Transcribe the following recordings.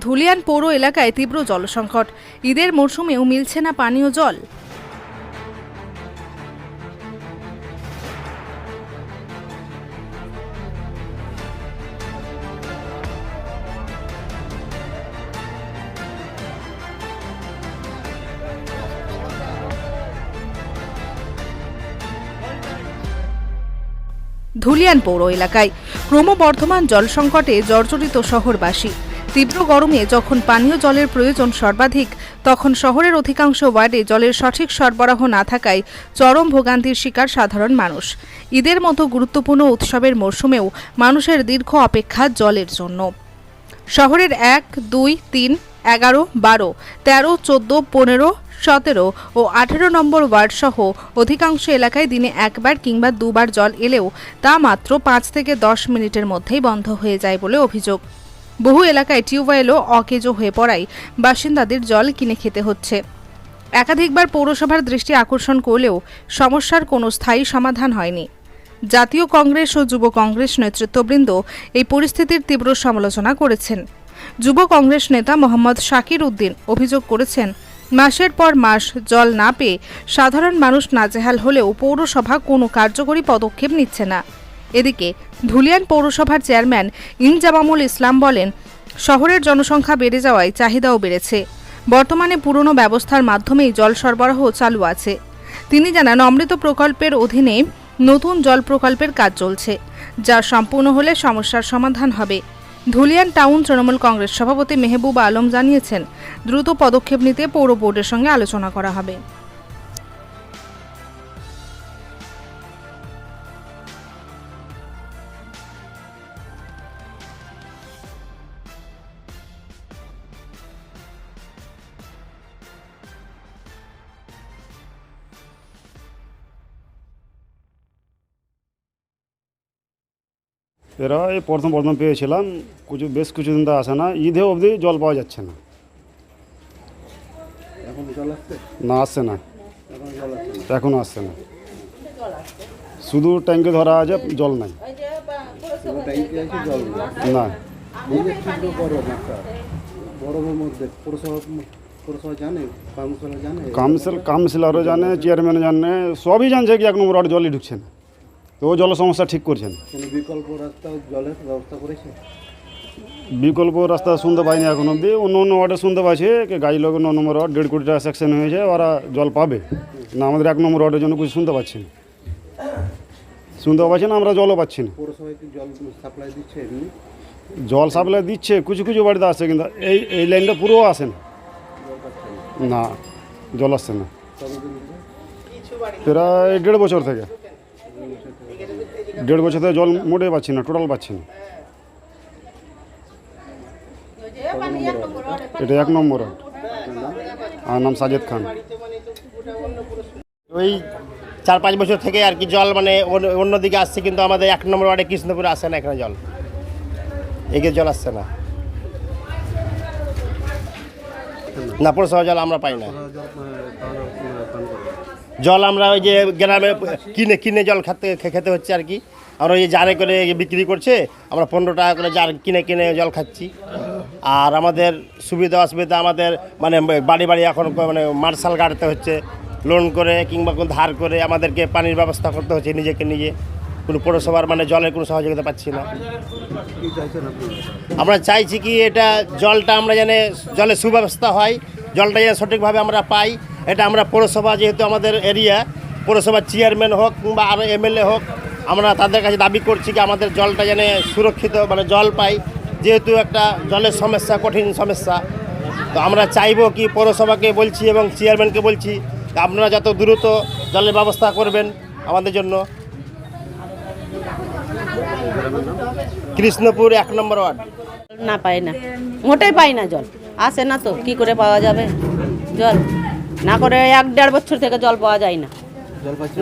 ধুলিয়ান পৌর এলাকায় তীব্র জলসংকট। ঈদের মরশুমেও মিলছে না পানীয় জল। ধুলিয়ান পৌর এলাকায় ক্রমবর্ধমান জল সংকটে জর্জরিত শহরবাসী। তীব্র গরমে যখন পানীয় জলের প্রয়োজন সর্বাধিক, তখন শহরের অধিকাংশ ওয়ার্ডে জলের সঠিক সরবরাহ না থাকায় চরম ভোগান্তির শিকার সাধারণ মানুষ। ঈদের মতো গুরুত্বপূর্ণ উৎসবের মরশুমেও মানুষের দীর্ঘ অপেক্ষা জলের জন্য। শহরের এক, দুই, তিন, এগারো, বারো, তেরো, চোদ্দ, পনেরো, সতেরো ও আঠেরো নম্বর ওয়ার্ড সহ অধিকাংশ এলাকায় দিনে একবার কিংবা দুবার জল এলেও তা মাত্র পাঁচ থেকে দশ মিনিটের মধ্যেই বন্ধ হয়ে যায় বলে অভিযোগ। বহু এলাকায় টিউবওয়েলও অকেজো হয়ে পড়ায়। বাসিন্দাদের জল কিনে খেতে হচ্ছে। একাধিকবার পৌরসভার দৃষ্টি আকর্ষণ করলেও সমস্যার কোনো স্থায়ী সমাধান হয়নি। জাতীয় কংগ্রেস ও যুব কংগ্রেস নেতৃত্ববৃন্দ এই পরিস্থিতির তীব্র সমালোচনা করেছেন। যুব কংগ্রেস নেতা মোহাম্মদ শাকির উদ্দিন অভিযোগ করেছেন, মাসের পর মাস জল না পেয়ে সাধারণ মানুষ নাজেহাল হলেও পৌরসভা কোনো কার্যকরী পদক্ষেপ নিচ্ছে না। এদিকে ধুলিয়ান পৌরসভার চেয়ারম্যান ইনজামামুল ইসলাম বলেন, শহরের জনসংখ্যা বেড়ে যাওয়ায় চাহিদাও বেড়েছে। বর্তমানে পুরনো ব্যবস্থার মাধ্যমেই জল সরবরাহ চালু আছে। তিনি জানান, অমৃত প্রকল্পের অধীনে নতুন জল প্রকল্পের কাজ চলছে, যা সম্পূর্ণ হলে সমস্যার সমাধান হবে। ধুলিয়ান টাউন তৃণমূল কংগ্রেস সভাপতি মেহবুব আলম জানিয়েছেন, দ্রুত পদক্ষেপ নিতে পৌর বোর্ডের সঙ্গে আলোচনা করা হবে। এরা এই প্রথম প্রথম পেয়েছিলাম কিছু বেশ কিছুদিন তো আসে না ঈদে অবধি জল পাওয়া যাচ্ছে না। না আসছে না। এখন আসছে না? এখনও আসছে না। শুধু ট্যাঙ্কে ধরা আছে জল নাই। না। নিজের তীব্র গরম একটা। গরমের মধ্যে পৌরসভা পৌরসভা জানে কাউন্সিল কাউন্সিলরও জানে চেয়ারম্যান জানে সবই জানছে কি এক নম্বর জলই ঢুকছে না। তো ও জল সমস্যা ঠিক করছেন বিকল্প রাস্তা জলের ব্যবস্থা করেছে? বিকল্প রাস্তা শুনতে পাইনি এখন অবধি। অন্য অন্য ওয়ার্ডে শুনতে পাচ্ছি কি গাড়ি লোক ন নম্বর ওয়ার্ড দেড় কোটি টাকা সেকশন হয়েছে ওরা জল পাবে। না আমাদের এক নম্বর ওয়ার্ডের জন্য কিছু শুনতে পাচ্ছি না। শুনতে পাচ্ছি না আমরা জলও পাচ্ছি না। জল সাপ্লাই দিচ্ছে কিছু কিছু বাড়িতে আসছে কিন্তু এই এই লাইনটা পুরো আসে না। জল না। না জল আসছে না। প্রায় দেড় বছর থেকে। দেড় বছর থেকে জল মোটেই পাচ্ছি না টোটাল পাচ্ছি না। এটা এক নম্বর ওয়ার্ড। আমার নাম সাজেদ খান। ওই চার পাঁচ বছর থেকে আর কি জল মানে অন্য- অন্যদিকে আসছে কিন্তু আমাদের এক নম্বর ওয়ার্ডে কৃষ্ণপুরে আসে না এখানে জল। এগিয়ে জল আসছে না। না পৌরসভা জল আমরা পাই না জল আহ, তাহলে আহ, পান করে জল আমরা ওই যে গ্রামে কিনে কিনে জল খেতে খেতে হচ্ছে আর কি। আমরা ওই যে জারে করে বিক্রি করছে, আমরা পনেরো টাকা করে জার কিনে কিনে জল খাচ্ছি। আর আমাদের সুবিধা, অসুবিধা আমাদের মানে বাড়ি বাড়ি এখন মানে মার্শাল গাড়তে হচ্ছে। লোন করে কিংবা কোনো ধার করে আমাদেরকে পানির ব্যবস্থা করতে হচ্ছে নিজেকে নিজে। কোনো পৌরসভার মানে জলের কোনো সহযোগিতা পাচ্ছি না। আমরা চাইছি কি এটা জলটা আমরা যেন জলের সুব্যবস্থা হয়। জলটা যেন সঠিকভাবে আমরা পাই, এটা আমরা পৌরসভা যেহেতু আমাদের এরিয়া পৌরসভার চেয়ারম্যান হোক কিংবা আরও এমএলএ হোক, আমরা তাদের কাছে দাবি করছি কি আমাদের জলটা যেন সুরক্ষিত মানে জল পাই, যেহেতু একটা জলের সমস্যা, কঠিন সমস্যা। তো আমরা চাইব কি পৌরসভাকে বলছি এবং চেয়ারম্যানকে বলছি আপনারা যত দ্রুত জলের ব্যবস্থা করবেন আমাদের জন্য। কৃষ্ণপুর এক নম্বর ওয়ার্ড। না পাই না। মোটেই পাই না জল। আসে না তো কি করে পাওয়া যাবে? জল। না করে এক দেড় বছর থেকে জল পাওয়া যায় না।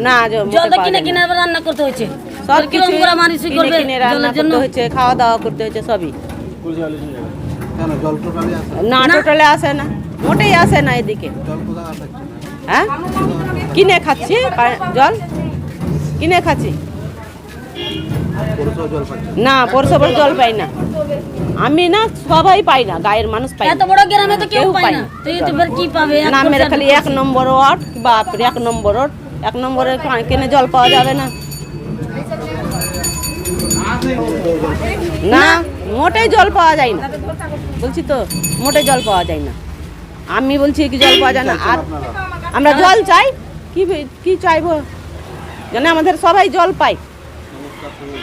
না। জ- মোটে জলটা কিনে যায় কিনে রান্না করতে হচ্ছে সব কিছু কিনে কিনে রান্না করতে হচ্ছে খাওয়া দাওয়া করতে হচ্ছে সবই। কেন জল টোটালি আসে না? টোটালে আসে না। মোটেই আসে না এদিকে। জল হ্যাঁ? কিনে খাচ্ছি জল? কিনে খাচ্ছি। জল না। জল পাই না। আমি না সবাই পাই না গায়ের মানুষ পাই এত বড় গ্রামে তো কেউ পায় না। না। তো ইউটিউবার কি পাবে? নামের খালি এক নম্বর ওয়ার্ড বাপরে এক নম্বর ওয়ার্ড। এক নম্বরে কেনে জল পাওয়া যাবে না। না মোটেই জল পাওয়া যায় না। বলছি তো মোটে জল পাওয়া যায় না। আমি বলছি কি জল পাওয়া যায় না। আর আমরা জল চাই কি কি চাইব? যেন আমাদের সবাই জল পাই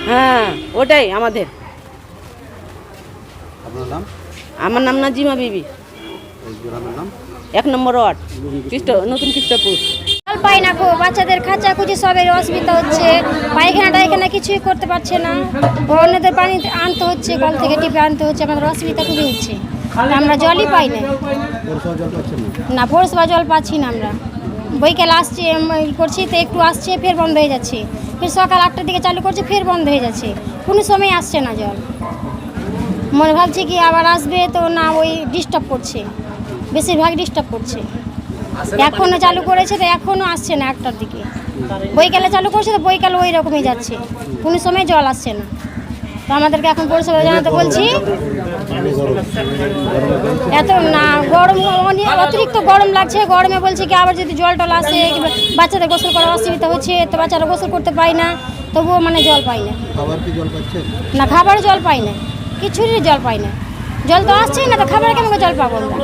হ্যাঁ ওটাই আমাদের। আপনার নাম? আমার নাম নাজিমা বিবি। গ্রামের নাম? এক নম্বর ওয়ার্ড খ্রিস্ট নতুন খ্রিস্টপুর জল পাই না গো বাচ্চাদের খাঁচা খুঁজি সবের অসুবিধা হচ্ছে। পায়খানা টায়খানা কিছুই করতে পারছে না। অন্যদের পানি আনতে হচ্ছে কল থেকে টিপে আনতে হচ্ছে আমাদের অসুবিধা খুবই হচ্ছে। আমরা জলই পাই না। না? পৌরসভা জল পাচ্ছি না আমরা। বৈকাল আসছে করছি তো একটু আসছে ফের বন্ধ হয়ে যাচ্ছে। ফের সকাল আটটার দিকে চালু করছে ফের বন্ধ হয়ে যাচ্ছে। কোনো সময় আসছে না জল। মনে ভাবছে কি আবার আসবে তো না ওই ডিস্টার্ব করছে। বেশিরভাগ ডিস্টার্ব করছে। এখনও চালু করেছে তো এখনও আসছে না একটার দিকে। বৈকালে চালু করছে তো বৈকাল ওই রকমই যাচ্ছে। কোনো সময় জল আসছে না। তো আমাদেরকে এখন পরিষেবা জানাতে বলছি এত না গরম অতিরিক্ত গরম লাগছে। গরমে বলছে কি আবার যদি জল টল আসে বাচ্চাদের গোসল করার অসুবিধা হচ্ছে তো বাচ্চারা গোসল করতে পায় না। তবুও মানে জল পায় না। খাবার জল পাচ্ছেন না খাবার জল পাই না। কিছুরই জল পাই না। জল তো আসছেই না তো খাবার কেমন করে জল পাবো আমরা?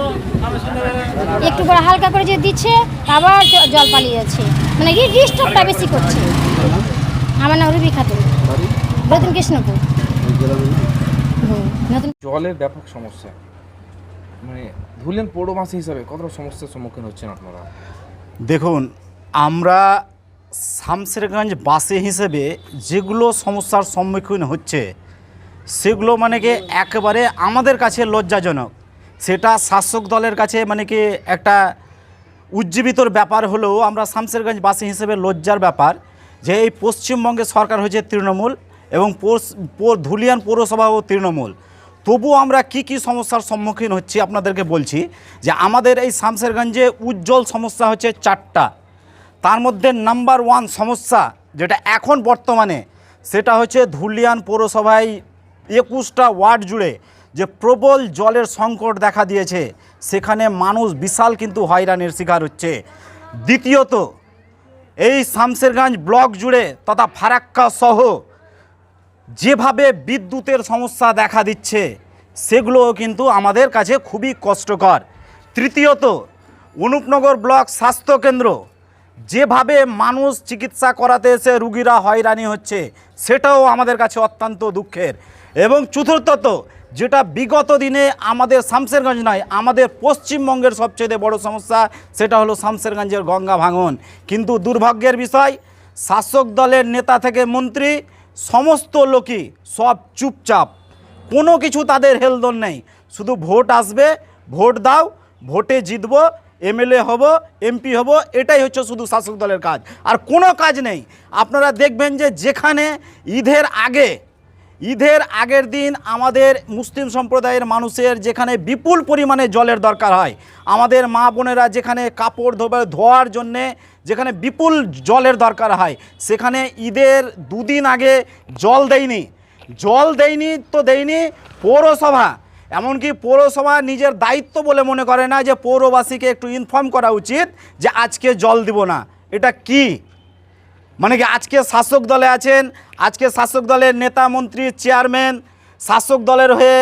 একটু করে হালকা করে যে দিচ্ছে আবার জল পালিয়ে যাচ্ছে। মানে কি ডিস্টার্বটা বেশি করছে? আমার নাম রুবি খাতুন। নতুন কৃষ্ণপুর। নতুন জলের ব্যাপক সমস্যা। মানে ধুলেন পৌরমাসি হিসাবে কতটা সমস্যার সম্মুখীন হচ্ছেন আপনারা? দেখুন আমরা শামসেরগঞ্জ বাসে হিসেবে যেগুলো সমস্যার সম্মুখীন হচ্ছে সেগুলো মানে কি একেবারে আমাদের কাছে লজ্জাজনক। সেটা শাসক দলের কাছে মানে কি একটা উজ্জীবিতর ব্যাপার হলেও আমরা শামসেরগঞ্জ বাসী হিসেবে লজ্জার ব্যাপার যে এই পশ্চিমবঙ্গে সরকার হয়েছে তৃণমূল এবং ধুলিয়ান পৌরসভাও তৃণমূল। তবুও আমরা কি কি সমস্যার সম্মুখীন হচ্ছি আপনাদেরকে বলছি যে আমাদের এই শামসেরগঞ্জে উজ্জ্বল সমস্যা হচ্ছে চারটা। তার মধ্যে নাম্বার ওয়ান সমস্যা যেটা এখন বর্তমানে, সেটা হচ্ছে ধুলিয়ান পৌরসভায় একুশটা ওয়ার্ড জুড়ে যে প্রবল জলের সংকট দেখা দিয়েছে, সেখানে মানুষ বিশাল কিন্তু হয়রানির শিকার হচ্ছে। দ্বিতীয়ত, এই শামসেরগঞ্জ ব্লক জুড়ে তথা ফারাক্কা সহ যেভাবে বিদ্যুতের সমস্যা দেখা দিচ্ছে, সেগুলোও কিন্তু আমাদের কাছে খুবই কষ্টকর। তৃতীয়ত, অনুপনগর ব্লক স্বাস্থ্যকেন্দ্র যেভাবে মানুষ চিকিৎসা করাতে এসে রুগীরা হয়রানি হচ্ছে, সেটাও আমাদের কাছে অত্যন্ত দুঃখের। এবং চতুর্থত যেটা বিগত দিনে আমাদের শামসেরগঞ্জ নয়, আমাদের পশ্চিমবঙ্গের সবচেয়ে বড় সমস্যা, সেটা হলো শামসেরগঞ্জের গঙ্গা ভাঙন। কিন্তু দুর্ভাগ্যের বিষয়, শাসক দলের নেতা থেকে মন্ত্রী, সমস্ত লোকই সব চুপচাপ। কোনো কিছু তাদের হেলদোল নেই। শুধু ভোট আসবে, ভোট দাও, ভোটে জিতব, এমএলএ হব, এমপি হব, এটাই হচ্ছে শুধু শাসক দলের কাজ। আর কোনো কাজ নেই। আপনারা দেখবেন যে যেখানে ঈদের আগে ঈদের আগের দিন আমাদের মুসলিম সম্প্রদায়ের মানুষের যেখানে বিপুল পরিমাণে জলের দরকার হয়, আমাদের মা বোনেরা যেখানে কাপড় ধোবে ধোয়ার জন্যে যেখানে বিপুল জলের দরকার হয়, সেখানে ঈদের দুদিন আগে জল দেয়নি। জল দেয়নি তো দেয়নি পৌরসভা। এমনকি পৌরসভা নিজের দায়িত্ব বলে মনে করে না যে পৌরবাসীকে একটু ইনফর্ম করা উচিত যে আজকে জল দিব না। এটা কি? মানে কি আজকে শাসক দলে আছেন? আজকে শাসক দলের নেতা, মন্ত্রী, চেয়ারম্যান শাসক দলের হয়ে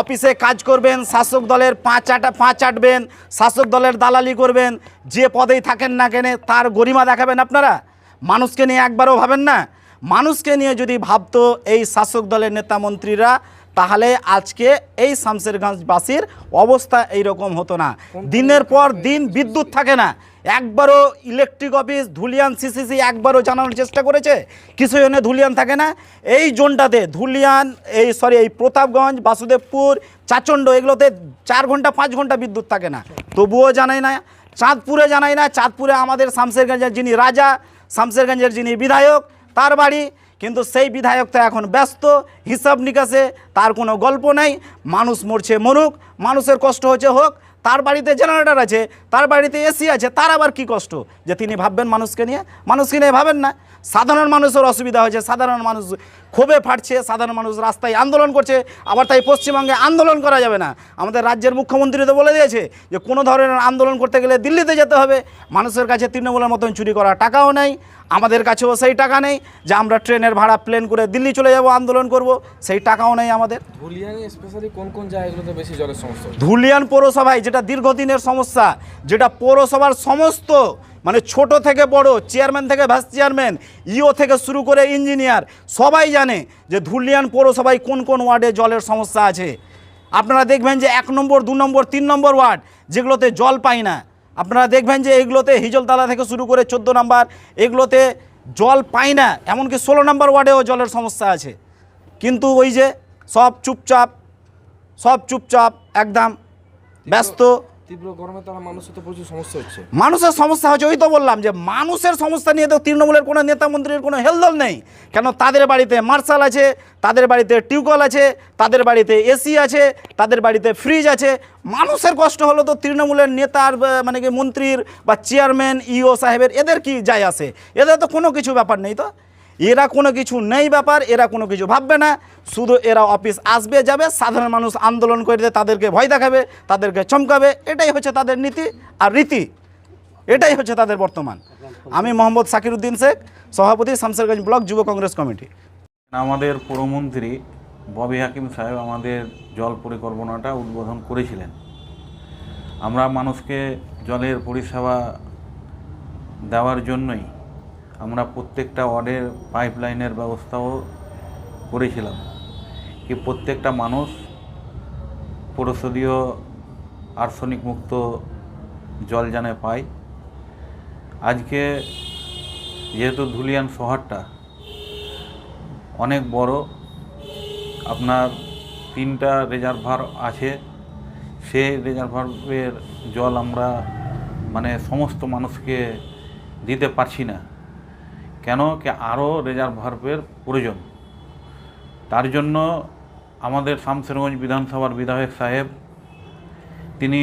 অফিসে কাজ করবেন, শাসক দলের পাঁচ আটা পাঁচ আটবেন, শাসক দলের দালালি করবেন, যে পদেই থাকেন না কেনে তার গরিমা দেখাবেন আপনারা? মানুষকে নিয়ে একবারও ভাবেন না? মানুষকে নিয়ে যদি ভাবতো এই শাসক দলের নেতা, মন্ত্রীরা তাহলে আজকে এই শামসেরগঞ্জবাসীর অবস্থা এই রকম হতো না। দিনের পর দিন বিদ্যুৎ থাকে না। একবারও ইলেকট্রিক অফিস ধুলিয়ান সিসিসি একবারও জানানোর চেষ্টা করেছে। কিছু জন্য ধুলিয়ান থাকে না। এই জোনটাতে ধুলিয়ান এই সরি এই প্রতাপগঞ্জ বাসুদেবপুর চাচণ্ড এগুলোতে চার ঘণ্টা পাঁচ ঘণ্টা বিদ্যুৎ থাকে না। তবুও জানাই না। চাঁদপুরে জানাই না। চাঁদপুরে আমাদের শামসেরগঞ্জের যিনি রাজা শামসেরগঞ্জের যিনি বিধায়ক তার বাড়ি কিন্তু সেই বিধায়ক তো এখন ব্যস্ত, হিসাব নিকাশে তার কোনো গল্প নাই। মানুষ মরছে মরুক, মানুষের কষ্ট হচ্ছে হোক, তার বাড়িতে জেনারেটর আছে, তার বাড়িতে এসি আছে, তার আবার কি কষ্ট? যে তিনি ভাববেন মানুষকে নিয়ে মানুষকে নিয়ে ভাবেন না। সাধারণ মানুষের অসুবিধা হয়েছে, সাধারণ মানুষ ক্ষোভে ফাটছে, সাধারণ মানুষ রাস্তায় আন্দোলন করছে, আবার তাই পশ্চিমবঙ্গে আন্দোলন করা যাবে না। আমাদের রাজ্যের মুখ্যমন্ত্রী তো বলে দিয়েছে যে কোনো ধরনের আন্দোলন করতে গেলে দিল্লিতে যেতে হবে। মানুষের কাছে তৃণমূলের মতন চুরি করা টাকাও নেই আমাদের কাছেও সেই টাকা নেই যে আমরা ট্রেনের ভাড়া প্লেন করে দিল্লি চলে যাব আন্দোলন করব সেই টাকাও নেই আমাদের। ধুলিয়ানে স্পেশালি কোন কোন জায়গাগুলোতে বেশি জলের সমস্যা ধুলিয়ান পৌরসভায় যেটা দীর্ঘদিনের সমস্যা যেটা পৌরসভার সমস্ত মানে ছোট থেকে বড় চেয়ারম্যান থেকে ভাইস চেয়ারম্যান ইও থেকে শুরু করে ইঞ্জিনিয়ার সবাই জানে যে ধুলিয়ান পৌরসভায় কোন কোন ওয়ার্ডে জলের সমস্যা আছে। আপনারা দেখবেন যে এক নম্বর দু নম্বর তিন নম্বর ওয়ার্ড যেগুলোতে জল পায় না আপনারা দেখবেন যে এগুলোতে হিজলতলা থেকে শুরু করে চোদ্দ নাম্বার, এগুলোতে জল পায় না, এমনকি ষোলো নাম্বার ওয়ার্ডেও জলের সমস্যা আছে। কিন্তু ওই যে সব চুপচাপ সব চুপচাপ, একদম ব্যস্ত তীব্র গরমে তারা মানুষের তো প্রচুর সমস্যা হচ্ছে। মানুষের সমস্যা হচ্ছে, ওই তো বললাম যে মানুষের সমস্যা নিয়ে তো তৃণমূলের কোনো নেতা মন্ত্রীর কোনো হেলদল নেই। কেন তাদের বাড়িতে মার্শাল আছে, তাদের বাড়িতে টিউবওয়েল আছে, তাদের বাড়িতে এসি আছে, তাদের বাড়িতে ফ্রিজ আছে। মানুষের কষ্ট হলো তো তৃণমূলের নেতার মানে কি মন্ত্রীর বা চেয়ারম্যান ইও সাহেবের, এদের কি যায় আসে? এদের তো কোনো কিছু ব্যাপার নেই তো। এরা কোনো কিছু নেই ব্যাপার, এরা কোনো কিছু ভাববে না। শুধু এরা অফিস আসবে, যাবে, সাধারণ মানুষ আন্দোলন করে দিয়ে তাদেরকে ভয় দেখাবে, তাদেরকে চমকাবে, এটাই হচ্ছে তাদের নীতি আর রীতি। এটাই হচ্ছে তাদের বর্তমান। আমি মোহাম্মদ সাকির উদ্দিন শেখ, সভাপতি শামসেরগঞ্জ ব্লক যুব কংগ্রেস কমিটি। আমাদের পৌরমন্ত্রী ববি হাকিম সাহেব আমাদের জল পরিকল্পনাটা উদ্বোধন করেছিলেন। আমরা মানুষকে জলের পরিষেবা দেওয়ার জন্যই আমরা প্রত্যেকটা ওয়ার্ডের পাইপলাইনের ব্যবস্থাও করেছিলাম কি প্রত্যেকটা মানুষ পরিশোধীয় আর্সেনিক মুক্ত জল যেন পায়। আজকে যেহেতু ধুলিয়ান শহরটা অনেক বড়, আপনার তিনটা রেজার্ভার আছে, সেই রেজার্ভারের জল আমরা মানে সমস্ত মানুষকে দিতে পারছি না। কেন কি আরও রিজার্ভারের প্রয়োজন? তার জন্য আমাদের শামসেরগঞ্জ বিধানসভার বিধায়ক সাহেব, তিনি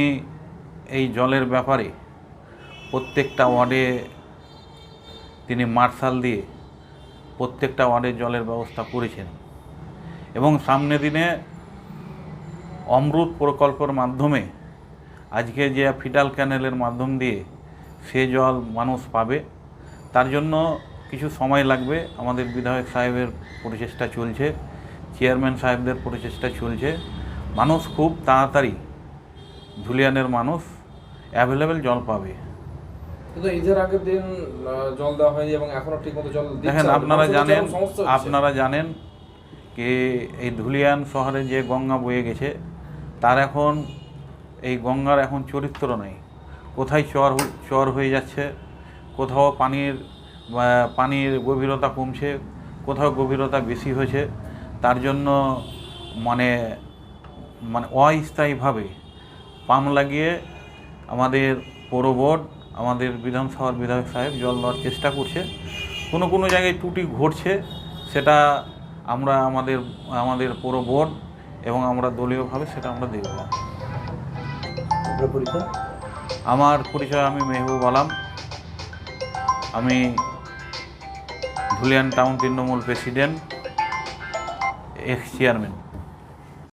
এই জলের ব্যাপারে প্রত্যেকটা ওয়ার্ডে তিনি মার্শাল দিয়ে প্রত্যেকটা ওয়ার্ডে জলের ব্যবস্থা করেছেন এবং সামনে দিনে অমৃত প্রকল্পের মাধ্যমে আজকে যে ফিটাল ক্যানেলের মাধ্যম দিয়ে সে জল মানুষ পাবে, তার জন্য কিছু সময় লাগবে। আমাদের বিধায়ক সাহেবের প্রচেষ্টা চলছে চেয়ারম্যান সাহেবদের প্রচেষ্টা চলছে। মানুষ খুব তাড়াতাড়ি ধুলিয়ানের মানুষ অ্যাভেলেবেল জল পাবে। কিন্তু ঈদের আগের দিন জল দেওয়া হয়নি এবং এখনও ঠিকমতো জল দেখেন আপনারা জানেন আপনারা জানেন কি এই ধুলিয়ান শহরে যে গঙ্গা বয়ে গেছে তার এখন এই গঙ্গার এখন চরিত্র নেই। কোথায় চর চর হয়ে যাচ্ছে কোথাও পানির পানির গভীরতা কমছে কোথাও গভীরতা বেশি হয়েছে তার জন্য মানে মানে অস্থায়ীভাবে পাম্প লাগিয়ে আমাদের পৌর বোর্ড আমাদের বিধানসভার বিধায়ক সাহেব জল দেওয়ার চেষ্টা করছে। কোনো কোনো জায়গায় ত্রুটি ঘটছে সেটা আমরা আমাদের আমাদের পৌর বোর্ড এবং আমরা দলীয়ভাবে সেটা আমরা দেখব। আমার পরিচয় আমি মেহবুব আলম। আমি Dhulian town Trinamool president ex chairman